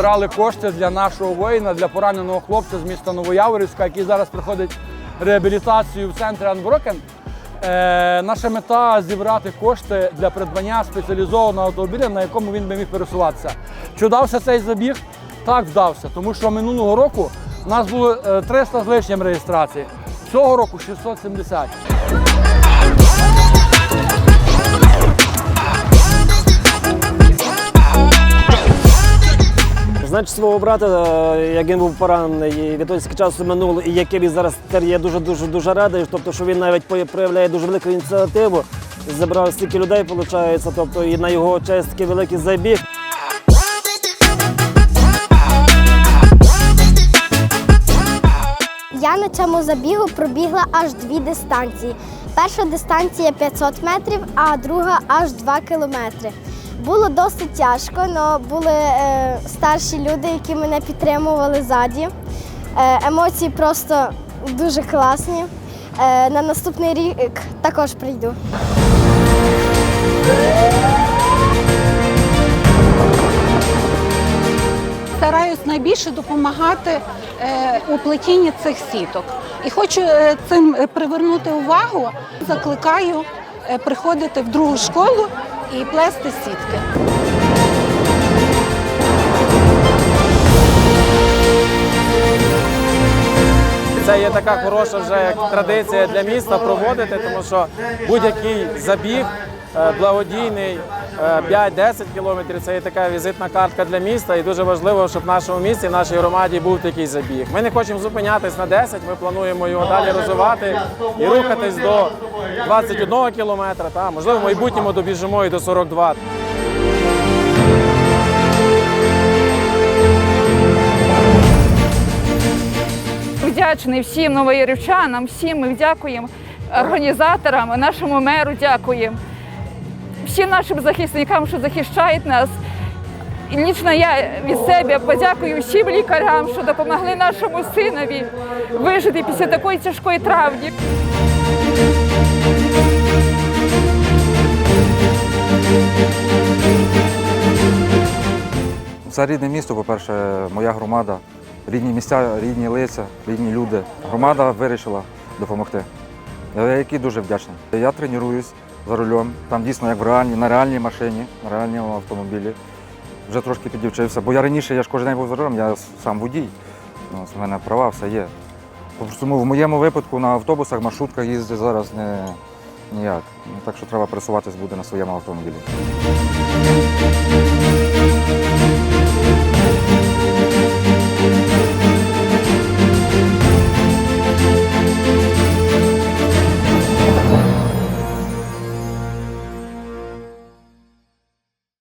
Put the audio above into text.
зібрали кошти для нашого воїна, для пораненого хлопця з міста Новояворівська, який зараз проходить реабілітацію в центрі Unbroken. Е, наша мета зібрати кошти для придбання спеціалізованого автомобіля, на якому він би міг пересуватися. Чи вдався цей забіг? Так, вдався, тому що минулого року у нас було е, 300 з лишнім реєстрацій. Цього року 670. Значить, свого брата, е, як він був поранений, і відтоді часу минуло, і який він зараз тепер є дуже дуже радий. Тобто, що він навіть проявляє дуже велику ініціативу. Зібрав стільки людей, виходить, тобто і на його честь такий великий забіг. Я на цьому забігу пробігла аж дві дистанції. Перша дистанція 500 метрів, а друга аж 2 кілометри. Було досить тяжко, але були е, старші люди, які мене підтримували ззаді. Е, емоції просто дуже класні. Е, на наступний рік також прийду. Стараюсь найбільше допомагати е, у плетінні цих сіток. І хочу е, цим е, привернути увагу. Закликаю приходити в другу школу і плести сітки. Це є така хороша вже традиція для міста проводити, тому що будь-який забіг е, благодійний 5-10 кілометрів це є така візитна картка для міста, і дуже важливо, щоб в нашому місті, в нашій громаді був такий забіг. Ми не хочемо зупинятись на 10, ми плануємо його далі розвивати і рухатись до 21 кілометра. Та можливо, в майбутньому добіжимо і до 42. вдячний всім новоярівчанам, всім ми дякуємо організаторам, нашому меру дякуємо, всім нашим захисникам, що захищають нас. І лічно я від себе подякую всім лікарям, що допомогли нашому синові вижити після такої тяжкої травми. Це рідне місто, по-перше, моя громада, рідні місця, рідні лиця, рідні люди. Громада вирішила допомогти. Я який дуже вдячний. Я тренуюсь за рулем, там дійсно як в реальній, на реальній машині, на реальному автомобілі. Вже трошки підівчився, бо я раніше я ж кожен день був за рулем, я сам водій. Ну, У мене права все є. Тому в моєму випадку на автобусах, маршрутках їздити зараз не ніяк. Так що треба пересуватись буде на своєму автомобілі.